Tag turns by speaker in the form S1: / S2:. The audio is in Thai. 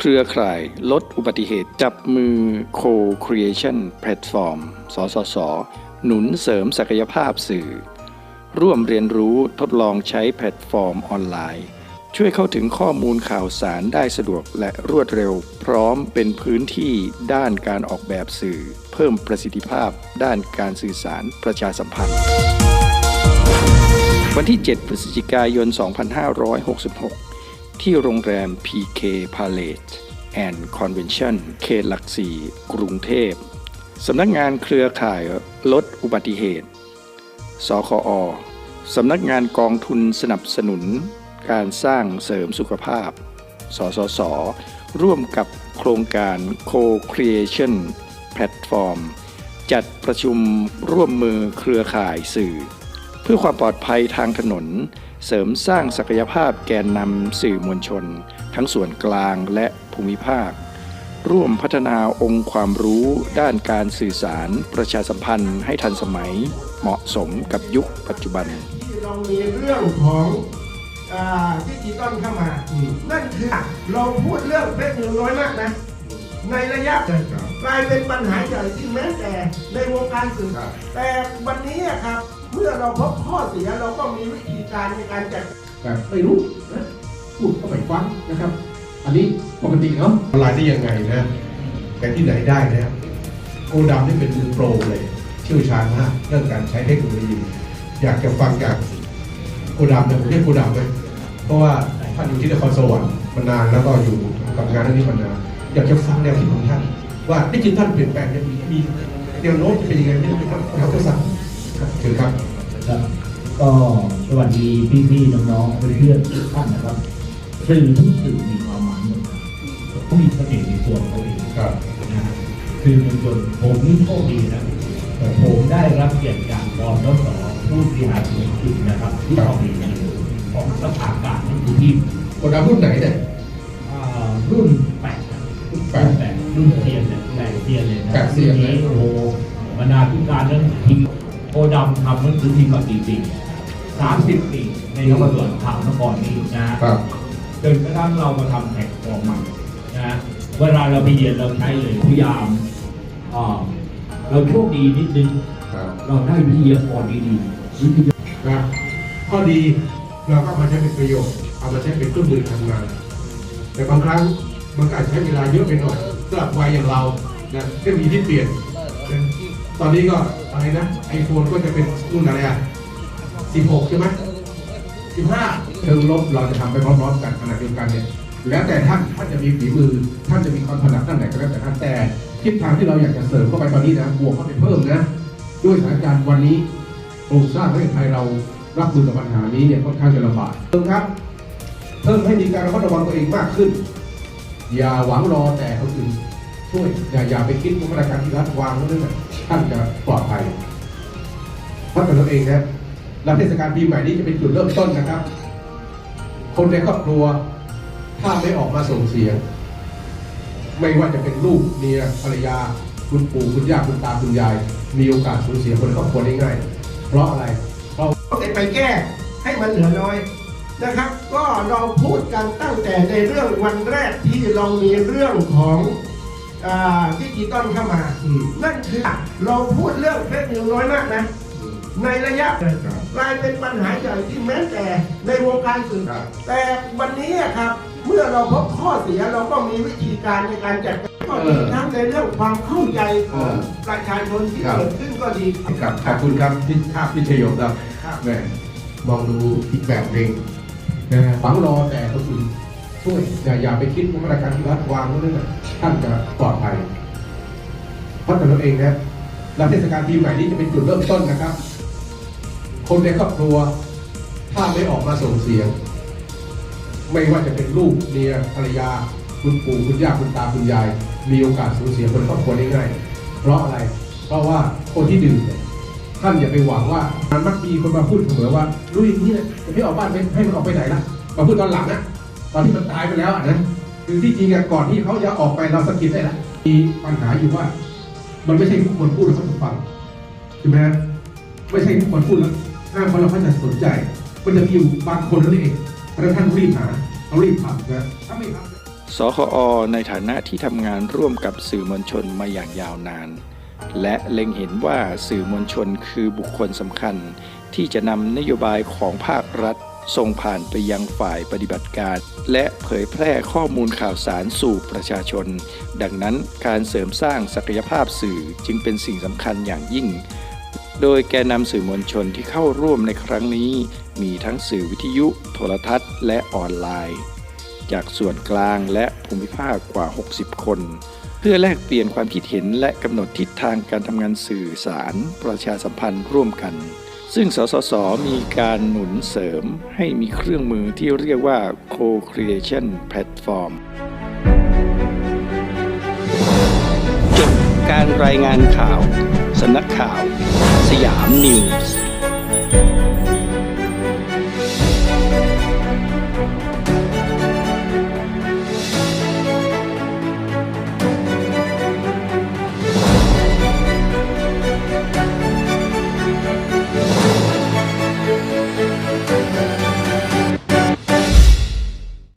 S1: เครือข่ายลดอุบัติเหตุจับมือ Co-Creation Platform สสส หนุนเสริมศักยภาพสื่อ ร่วมเรียนรู้ทดลองใช้แพลตฟอร์มออนไลน์ ช่วยเข้าถึงข้อมูลข่าวสารได้สะดวกและรวดเร็ว พร้อมเป็นพื้นที่ด้านการออกแบบสื่อ เพิ่มประสิทธิภาพด้านการสื่อสารประชาสัมพันธ์ วันที่ 7 พฤศจิกายน 2566 ที่โรงแรม PK Palace and Convention เขตหลักสี่กรุงเทพ สำนักงานเครือข่ายลดอุบัติเหตุ สคอ สำนักงานกองทุนสนับสนุน การสร้างเสริมสุขภาพ สสส ร่วมกับโครงการ Co-Creation Platform จัดประชุมร่วมมือเครือข่ายสื่อ พื่อความปลอดภัยทางถนน เสริมสร้างศักยภาพแกนนำสื่อมวลชน ทั้งส่วนกลางและภูมิภาค ร่วมพัฒนาองค์ความรู้ด้านการสื่อสารประชาสัมพันธ์ให้ทันสมัยเหมาะสมกับยุคปัจจุบัน
S2: ที่เรามีเรื่องของดิจิตอลเข้ามา นั่นคือเราพูดเรื่องเฟซนิวน้อยมากนะ ในระยะ กลายเป็นปัญหาใหญ่ที่แม้แต่ในวงการสื่อ แต่วันนี้อะครับ เมื่อเราพบข้อเสียเราก็มีวิธีการในการจัด
S3: แบบไม่รู้นะพูดก็ไม่ฟังนะครับ อันนี้ปกติเนาะ
S4: ออนไลน์ได้ยังไงนะแต่ที่ไหนได้นะโกดำนี่เป็นมือโปรเลยเชี่ยวชาญมากเรื่องการใช้เทคโนโลยี อยากจะฟังจากโกดำเนี่ยผมเรียกโกดำเลยเพราะว่าท่านอยู่ที่นครสวรรค์มานานแล้วก็อยู่กับงานเรื่องนี้มานานอยากจะฟังแนวคิดของท่าน ว่าดิจิทัลเปลี่ยนแปลงเนี่ยมีมีแนวโน้มจะเป็นยังไงไม่รู้ครับครับทศครับเชิญครับ
S5: ครับก็สวัสดีพี่ๆน้องๆเพื่อนๆทุกท่านนะครับสื่อทุกสื่อมีความหมายหมดนะเขามีเสน่ห์ในตัวของเขาเอง
S4: ครับ
S5: นะฮะคือมวลชนผมนี่โชคดีนะแต่ผมได้รับเกียรติจากบอสสผู้บริหารสูงสุดนะครับที่ออกดีของสภาการนั่นคือที่
S4: โกดำรุ่นไหนเนี่ย
S5: อ่ารุ่นแปดนะ
S4: รุ่นแปด
S5: รุ่นแปดรุ่นเซียนเนี่ยแปดเซียนเลยนะ
S4: แปดเซียนเลย
S5: รุ่โอ้โหบรรณาธิการเรื่องทีมโคดำทำหนังสือพิมพ์มากี่ปีสามสิบปีในนครสวรรค์ข่าวนครนี้นะฮะ
S4: ครับ
S5: จนกระทั่งเรามาทำแท็กออกมานะฮะเวลาเราไปเรียนเราใช้เลยพยายามอ่าเราโชคดีนิดนึง
S4: ครับ
S5: เราได้วิทยากรดีๆวิทยา
S4: นะข้อดีเราก็เอามาใช้เป็นประโยชน์เอามาใช้เป็นเครื่องมือทำงาน แต่บางครั้งมันก็อาจจะใช้เวลาเยอะไปหน่อย สำหรับวัยอย่างเรานะเทคโนโลยีที่เปลี่ยนนะตอนนี้ก็อะไรนะไอโฟนก็จะเป็นรุ่นอะไรอะ 16 ใช่ไหม15เชิงลบเราจะทำไปพร้อมๆกันขณะเดียวกันเนี่ยแล้วแต่ท่านท่านจะมีฝีมือ ท่านจะมีความถนัดด้านไหนก็แล้วแต่ท่านแต่ทิศทางที่เราอยากจะเสริมเข้าไปตอนนี้นะบวกเข้าไปเพิ่มนะด้วยสถานการณ์วันนี้โครงสร้างประเทศไทยเรารับมือกับปัญหานี้เนี่ยค่อนข้างจะลำบากเพิ่มครับ เพิ่มให้มีการระมัดระวังตัวเองมากขึ้น อย่าหวังรอแต่คนอื่นช่วย อย่าอย่าไปคิดว่ามาตรการที่รัฐวางไว้นั่นน่ะท่านจะปลอดภัยพัฒนาตัวเองนะครับแล้วเทศกาลปีใหม่นี้จะเป็นจุดเริ่มต้นนะครับ คนในครอบครัว ถ้าไม่ออกมาส่งเสียง ไม่ว่าจะเป็นลูกเมียภรรยา คุณปู่คุณย่าคุณตาคุณยาย มีโอกาสสูญเสียคนในครอบครัวได้ง่ายเพราะอะไร เรา
S2: ไปแก้ให้มันเหลือน้อย นะครับ ก็เราพูดกันตั้งแต่ในเรื่องวันแรกที่เรามีเรื่องของดิจิตอลเข้ามา
S4: อืม
S2: นั่นคือเราพูดเรื่องเฟซนิวน้อยมากนะ ในระยะกลายเป็นปัญหาใหญ่ที่แม้แต่ในวงการสื่อ
S4: ครับ
S2: แต่วันนี้อะครับ เมื่อเราพบข้อเสียเราก็มีวิธีการในการจัดการก็ดีทั้งในเรื่องความเข้าใจของประชาชนที่เกิดขึ้นก็ดี
S4: ครับขอบคุณครับพิภาพพิชโยมครับ
S2: ครับ
S4: แม่มองดูอีกแบบหนึ่ง นะฝังรอแต่คนอื่นช่วยอย่าอย่าไปคิดว่ามาตรการที่รัฐวางไว้นั่นนะท่านจะปลอดภัยพัฒนาตัวเองนะครับแล้วเทศกาลปีใหม่นี้จะเป็นจุดเริ่มต้นนะครับ คนในครอบครัว ถ้าไม่ออกมาส่งเสียง ไม่ว่าจะเป็นลูกเมียภรรยา คุณปู่คุณย่าคุณตาคุณยาย มีโอกาสสูญเสียคนในครอบครัวได้ง่ายเพราะอะไร เพราะว่าคนที่ดื่มเนี่ย ท่านอย่าไปหวังว่ามันมักมีคนมาพูดเสมอว่ารู้อย่างนี้เนี่ยจะไม่ออกบ้านไปให้มันออกไปไหนละมาพูดตอนหลังนะตอนที่มันตายไปแล้วอะนะคือที่จริงอะก่อนที่เขาจะออกไปเราสะกิดได้ละมีปัญหาอยู่ว่า มันไม่ใช่ทุกคนพูดแล้วเขาจะฟังใช่ไหมไม่ใช่ทุกคนพูดแล้วห้ามคนเราเขาจะสนใจ มันจะมีอยู่บางคนนั่นเองเพราะท่านรีบหาเอารีบทำนะถ้าไม่ทำ
S1: สคอในฐานะที่ทำงานร่วมกับสื่อมวลชนมาอย่างยาวนาน และเล็งเห็นว่าสื่อมวลชนคือบุคคลสำคัญ ที่จะนำนโยบายของภาครัฐส่งผ่านไปยังฝ่ายปฏิบัติการ และเผยแพร่ข้อมูลข่าวสารสู่ประชาชน ดังนั้นการเสริมสร้างศักยภาพสื่อจึงเป็นสิ่งสำคัญอย่างยิ่ง โดยแกนนำสื่อมวลชนที่เข้าร่วมในครั้งนี้ มีทั้งสื่อวิทยุ โทรทัศน์ และออนไลน์ จากส่วนกลางและภูมิภาคกว่า 60 คน เพื่อแลกเปลี่ยนความคิดเห็นและกำหนดทิศทางการทำงานสื่อสาร ประชาสัมพันธ์ร่วมกัน ซึ่งสสส มีการหนุนเสริมให้มีเครื่องมือที่เรียกว่า Co-Creation Platform จบการรายงานข่าว สำนักข่าว สยามนิวส์